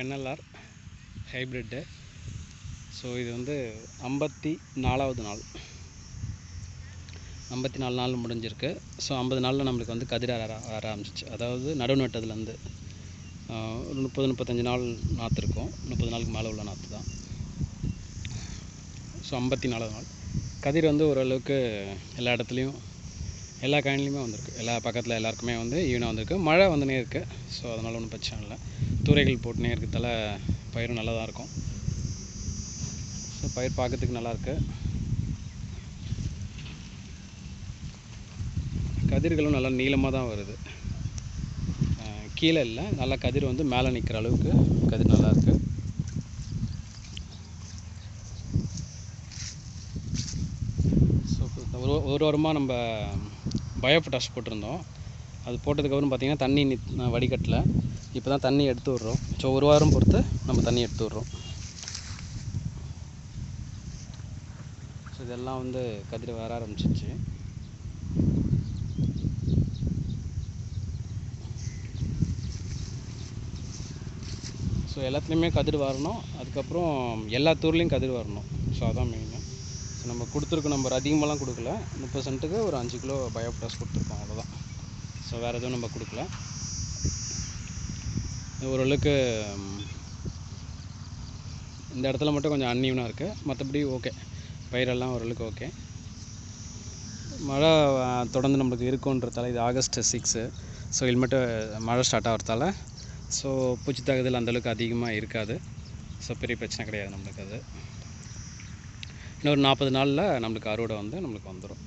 NLR hybrid so இது வந்து ஐம்பத்தி நாலாவது நாள். ஐம்பத்தி நாலு நாள் முடிஞ்சிருக்கு. ஸோ ஐம்பது நாளில் நம்மளுக்கு வந்து கதிர் ஆர வர ஆரம்பிச்சிச்சு. அதாவது நடுவு நட்டதுலேருந்து ஒரு முப்பது முப்பத்தஞ்சு நாள் நாற்று இருக்கும் முப்பது நாளுக்கு மேலே உள்ள நாற்று தான். ஸோ ஐம்பத்தி நாலாவது நாள். கதிர் வந்து ஓரளவுக்கு எல்லா இடத்துலையும் எல்லா காயின்லேயுமே வந்திருக்கு. எல்லா பக்கத்தில் எல்லாருக்குமே வந்து ஈவனாக வந்திருக்கு. மழை வந்துனே இருக்குது ஸோ அதனால் ஒன்றும் பிரச்சனை இல்லை. தூரைகள் போட்டுனே இருக்கிறதால பயிரும் நல்லா தான் இருக்கும். ஸோ பயிர் பார்க்கறதுக்கு நல்லாயிருக்கு கதிர்களும் நல்லா நீளமாக தான் வருது கீழே இல்லை. நல்லா கதிர் வந்து மேலே நிற்கிற அளவுக்கு கதிர் நல்லாயிருக்கு ஸோ ஒரு ஒரு வாரமாக நம்ம பயோபொட்டாஷ் போட்டிருந்தோம். அது போட்டதுக்கப்புறம் பார்த்தீங்கன்னா தண்ணி நித் வடிகட்டல. இப்போ தான் தண்ணி எடுத்து விட்றோம். ஸோ ஒரு வாரம் பொறுத்து நம்ம தண்ணி எடுத்து விட்றோம். ஸோ இதெல்லாம் வந்து கதிர் வர ஆரம்பிச்சிச்சு ஸோ எல்லாத்துலேயுமே கதிர் வரணும். அதுக்கப்புறம் எல்லா தூர்லேயும் கதிர் வரணும். ஸோ அதான் மெயினு நம்ம கொடுத்துருக்க நம்பர் அதிகமாகலாம் கொடுக்கல. முப்பது சென்ட்டுக்கு ஒரு அஞ்சு கிலோ பயோப்டாஸ் கொடுத்துருக்கோம் அவ்வளோதான் ஸோ வேறு எதுவும் நம்ம கொடுக்கல. ஓரளவுக்கு இந்த இடத்துல மட்டும் கொஞ்சம் அன்னியூனாக இருக்குது மற்றபடி ஓகே பயிரெல்லாம் ஓரளவுக்கு ஓகே மழை தொடர்ந்து நம்மளுக்கு இருக்குன்றதால இது ஆகஸ்ட் சிக்ஸு ஸோ இனிமேட்டு மழை ஸ்டார்ட் ஆகிறதால ஸோ பூச்சி தாக்குதல் அந்தளவுக்கு அதிகமாக இருக்காது. ஸோ பெரிய பிரச்சனை கிடையாது நம்மளுக்கு அது. இன்னொரு நாற்பது நாளில் நம்மளுக்கு அறுவடை வந்து நம்மளுக்கு வந்துடும்